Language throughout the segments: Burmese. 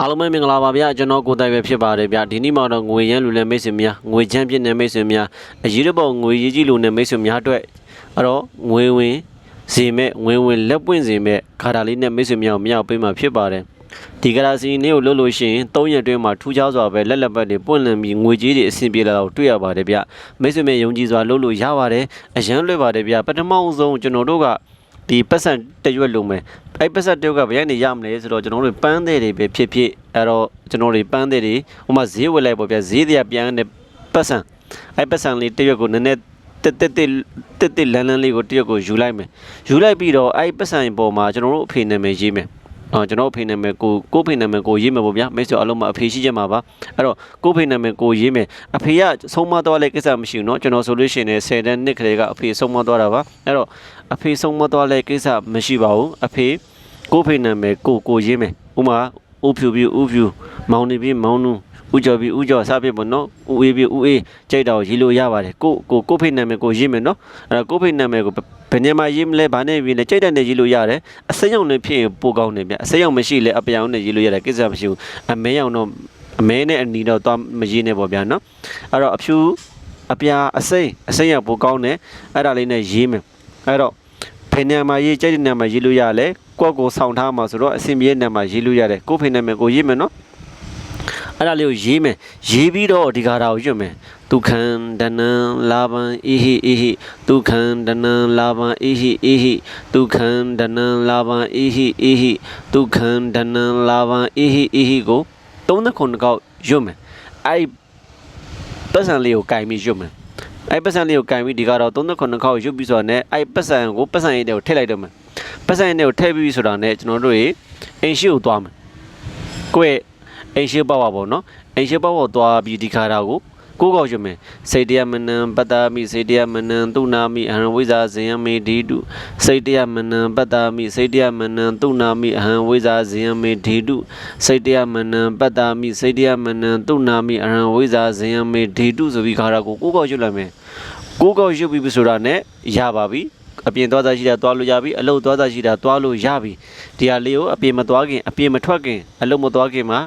အားလုံးပဲမင်္ဂလာပါဗျာကျွန်တော်ကိုယ်တိုင်ပဲဖြစ်ပါတယ်ဗျာဒီနေ့မှတော့ငွေရမ်းလူနဲ့မိတ်ဆွေများငွေချမ်းပြည့်နဲ့မိတ်ဆွေများအရေးတစ်ပေါ်ငွေရေးကြီးလူနဲ့မိတ်ဆွေများအတွက်အဲ့တော့ငွေဝင်စီမဲ့ငွေဝင်လက်ပွင့်စီမဲ့ခါတာလေးနဲ့မိတ်ဆွေများကိုမြောက်ပေးမှာဖြစ်ပါတယ်ဒီကရာစီနေ့ကိုလှုပ်လို့ရှိရင်၃ရက်တွင်းမှာထူးခြားစွာပဲလက်လက်ပတ်တွေပွင့်လန်းပြီးငွေကြီးတွေအဆင်ပြေလာတော့တွေ့ရပါတယ်ဗျမိတ်ဆွေများယုံကြည်စွာလှုပ်လို့ရပါတယ်အရန်လွယ်ပါတယ်ဗျပထမဆုံးကျွန်တော်တို့က ဒီပတ်စံတရွက်လုံးမယ်အဲ့ပတ်ဆက်တယောက်ကဘယ်ကနေရမလဲဆိုတော့ကျွန်တော်တို့ပန်းတဲ့တွေပဲဖြစ်ဖြစ်အဲ့တော့ကျွန်တော်တွေပန်းတဲ့တွေဟိုမှာဈေးဝယ်လိုက်ပေါ့ဗျာဈေးတွေကပြန်တဲ့ပတ်စံအဲ့ပတ်စံလေးတရွက်ကိုနည်းနည်းတက်တက်တက်တက်တက်လန်းလန်းလေးကိုတရွက်ကိုယူလိုက်မယ်ယူလိုက်ပြီးတော့အဲ့ပတ်စံပေါ်မှာကျွန်တော်တို့အဖေနာမည်ရေးမယ်အော် ကျွန်တော်အဖေနာမည်ကိုကိုဖေနာမည်ကိုရေးမယ်ပေါ့ဗျာမိတ်ဆွေအလုံးမအဖေရှိချက်မှာပါအဲ့တော့ကိုဖေနာမည်ကိုရေးမယ်အဖေကဆုံးမသွားတဲ့ကိစ္စမရှိဘူးเนาะကျွန်တော်ဆိုလို့ရှိရင်လည်း10တန်းနှစ်ကလေးကအဖေဆုံးမသွားတာပါအဲ့တော့အဖေဆုံးမသွားတဲ့ကိစ္စမရှိပါဘူးအဖေ ကိုဖေနာမည်ကိုကိုရေးမယ်ဥမာဥဖြူပြီးဥဖြူမောင်နေပြီးမောင်နူ ဥကြော်ပြီးဥကြော်စပြပေါ့နော်ဥအေးပြီးဥအေးကြိုက်တော့ရေးလို့ရပါတယ်ကိုကိုကိုဖေနာမည်ကိုရေးမယ်နော်အဲ့တော့ကိုဖေနာမည်ကိုဘယ်နေမှာရေးမလဲဘာနဲ့ရေးလဲကြိုက်တဲ့နဲ့ရေးလို့ရတယ်အစိမ်းရောင်နဲ့ဖြစ်ရင်ပိုကောင်းတယ်ဗျအစိမ်းရောင်မရှိလဲအပြောင်နဲ့ရေးလို့ရတယ်ကိစ္စမရှိဘူးအမဲရောင်တော့အမဲနဲ့အနီတော့သွားမရေးနဲ့ပေါ့ဗျာနော်အဲ့တော့အဖြူအပြာအစိမ်းအစိမ်းရောင်ပိုကောင်းတယ်အဲ့ဒါလေးနဲ့ရေးမယ်အဲ့တော့ဖယ်နေမှာရေးကြိုက်တဲ့နေရာမှာရေးလို့ရလဲကိုယ့်ကိုယ်ဆောင်ထားမှာဆိုတော့အစင်ပြေတဲ့နေရာမှာရေးလို့ရတယ်ကိုယ်ဖေနေမယ်ကိုရေးမယ်နော် အဲ့ဒါလေးကိုရေးမယ်ရေးပြီးတော့ဒီကားတာကိုရွတ်မယ်ဒုက္ခံဒနံလာဘံအေဟိအေဟိဒုက္ခံဒနံလာဘံအေဟိအေဟိဒုက္ခံဒနံလာဘံအေဟိအေဟိဒုက္ခံဒနံလာဘံအေဟိအေဟိကို39ကောက်ရွတ်မယ်အဲ့ပတ်စံလေးကိုကင်ပြီးရွတ်မယ်အဲ့ပတ်စံလေးကိုကင်ပြီးဒီကတော့39ခေါက်ရုပ်ပြီးဆိုတော့ ਨੇ အဲ့ပတ်စံကိုပတ်စံရည်တွေကိုထည့်လိုက်တော့မယ်ပတ်စံရည်တွေကိုထည့်ပြီးဆိုတာ ਨੇ ကျွန်တော်တို့ရေအိမ်ရှိကိုသွားမယ်ကိုယ့်ရဲ့ အိမ်ရှိပေါ့ပါပေါ့နော်အိမ်ရှိပေါ့ပေါ့သွားပြီးဒီခါတာကိုကိုးကောက်ရွမယ်စိတ်တရားမနံပတ္တာမိစိတ်တရားမနံတုနာမိအဟံဝိဇာဇင်ယမေဒီတုစိတ်တရားမနံပတ္တာမိစိတ်တရားမနံတုနာမိအဟံဝိဇာဇင်ယမေဒီတုစိတ်တရားမနံပတ္တာမိစိတ်တရားမနံတုနာမိအဟံဝိဇာဇင်ယမေဒီတုဆိုပြီးခါတာကိုကိုးကောက်ရွလိုက်မယ်ကိုယ်ကောက်ရုပ်ပြီးဆိုတာနဲ့ရပါပြီအပြင်သွားသားရှိတာသွားလို့ရပြီအလုပ်သွားသားရှိတာသွားလို့ရပြီဒီဟာလေးကိုအပြင်မသွားခင်အပြင်မထွက်ခင်အလုပ်မသွားခင်မှာ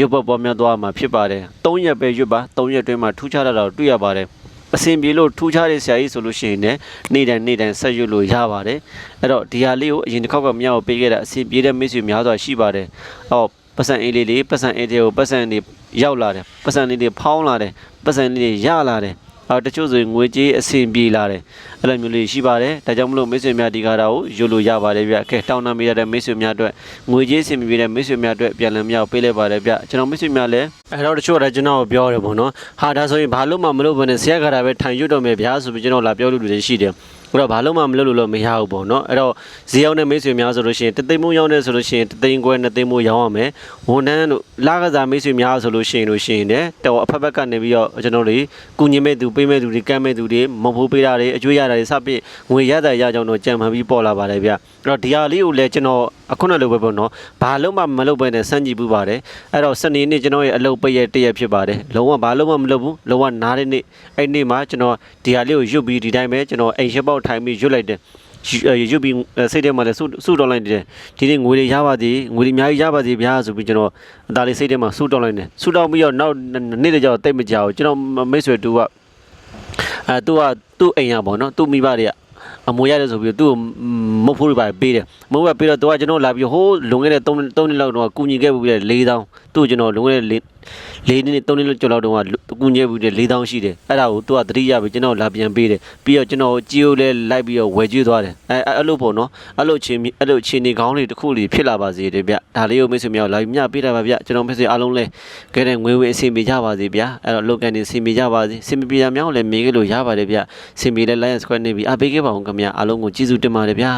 ရုပ်ပေါ်ပေါ်များသွားမှာဖြစ်ပါတယ်၃ရက်ပဲရွတ်ပါ၃ရက်တွင်းမှာထူးခြားတာတော့တွေ့ရပါတယ်အဆင်ပြေလို့ထူးခြားတဲ့ဆရာကြီးဆိုလို့ရှိရင်လည်းနေ့တိုင်းနေ့တိုင်းဆက်ရွတ်လို့ရပါတယ်အဲ့တော့ဒီဟာလေးကိုအရင်တစ်ခေါက်ကမြောက်ပေးခဲ့တာအဆင်ပြေတဲ့မိတ်ဆွေများစွာရှိပါတယ်ဟောပတ်စံအေးလေးလေးပတ်စံအေးတွေကိုပတ်စံတွေရောက်လာတယ်ပတ်စံလေးတွေဖောင်းလာတယ်ပတ်စံလေးတွေရလာတယ် အော်တချို့ဆိုရင်ငွေကြေးအဆင်ပြေလာတယ်အဲ့လိုမျိုးလေးရှိပါတယ်ဒါကြောင့်မလို့မိတ်ဆွေများဒီကားတာကိုယူလို့ရပါတယ်ဗျကဲတောင်းတမိရတဲ့မိတ်ဆွေများအတွက်ငွေကြေးအဆင်ပြေတဲ့မိတ်ဆွေများအတွက်ပြန်လည်မြောက်ပေးလိုက်ပါတယ်ဗျကျွန်တော်မိတ်ဆွေများလည်းအဲ့တော့တချို့ကကျွန်တော်ကိုပြောတယ်ပေါ့နော်ဟာဒါဆိုရင်ဘာလို့မှမလုပ်ဘဲနဲ့ဆရာကားတာပဲထိုင်ရွတ်တော့မယ်ဗျာဆိုပြီးကျွန်တော်လာပြောလို့လူတွေရှိတယ် အဲ့တော့ဘာလို့မှမလုပ်လို့လို့မရဘူးပေါ့နော်အဲ့တော့ဈေးရောက်တဲ့မိတ်ဆွေများဆိုလို့ရှိရင်တသိန်းမိုးရောက်နေဆိုလို့ရှိရင်တသိန်းခွဲနှစ်သိန်းမိုးရောင်းရမယ်ဝန်ထမ်းတို့လာကစားမိတ်ဆွေများဆိုလို့ရှိရင်လို့ရှိရင်လည်းတော်အဖက်ဖက်ကနေပြီးတော့ကျွန်တော်တို့ကုညီမဲ့သူပေးမဲ့သူတွေကမ်းမဲ့သူတွေမဖို့ပေးတာတွေအကျွေးရတာတွေစပြီးငွေရတာရကြောင်းတော့ကြံမှန်ပြီးပေါ်လာပါတယ်ဗျအဲ့တော့ဒီဟာလေးကိုလည်းကျွန်တော်အခုနလိုပဲပေါ့နော်ဘာလို့မှမလုပ်ဘဲနဲ့စမ်းကြည့်ပူပါတယ်အဲ့တော့စနေနေ့ကျွန်တော်ရဲ့အလုပ်ပိတ်ရက်တရက်ဖြစ်ပါတယ်လုံးဝဘာလို့မှမလုပ်ဘူးလုံးဝနားတဲ့နေ့အဲ့နေ့မှာကျွန်တော်ဒီဟာလေးကိုရွတ်ပြီးဒီတိုင်းပဲကျွန်တော်အိမ်ရှက်ပေါက်ထိုင်ပြီးရွတ်လိုက်တယ်ရွတ်ပြီးစိတ်ထဲမှာလည်းစုစုတော်လိုက်တယ်ဒီနေ့ငွေတွေရပါသေးငွေတွေအများကြီးရပါသေးဗျာဆိုပြီးကျွန်တော်အသားလေးစိတ်ထဲမှာစုတော်လိုက်တယ်စုတော်ပြီးတော့နောက်နေ့တည်းကျတော့တိတ်မကြောက်ကျွန်တော်မိတ်ဆွေတူကအဲသူကသူ့အိမ်ရပေါ့နော်သူ့မိဘတွေကအမွေရတယ်ဆိုပြီးသူ့မုတ်ဖိုးတွေပါပေးတယ်မုတ်ဘပေးတော့သူကကျွန်တော်လာပြီးဟိုးလွန်ခဲ့တဲ့3 3နှစ်လောက်တော့ကူညီခဲ့ပြီးလေ4000သူ့ကျွန်တော်လွန်ခဲ့တဲ့ ၄နှစ်3နှစ်လောက်ကျော်လောက်တော့ကူညီခဲ့ပြီးလေ4000ရှိတယ်အဲ့ဒါကိုသူကတတိယပြီးကျွန်တော်လာပြန်ပေးတယ်ပြီးတော့ကျွန်တော်ကြည်ကိုလည်းလိုက်ပြီးတော့ဝယ်ကျွေးသွားတယ်အဲအဲ့လိုပေါ့နော်အဲ့လိုချင်းအဲ့လိုချင်းနေကောင်းလေးတစ်ခုလေးဖြစ်လာပါစေတယ်ဗျဒါလေးကိုမိတ်ဆွေများလာပြီးမျှပေးတာပါဗျကျွန်တော်မိတ်ဆွေအားလုံးလည်းခဲတဲ့ငွေဝင်အဆင်ပြေကြပါစေဗျာအဲ့တော့လောကန်နေအဆင်ပြေကြပါစေအဆင်ပြေကြမြောင်းလည်းမေးခဲ့လို့ရပါတယ်ဗျအဆင်ပြေတဲ့ Lion Square နေပြီးအပေးခဲ့ပါအောင်ခင်ဗျအားလုံးကိုကျေးဇူးတင်ပါတယ်ဗျာ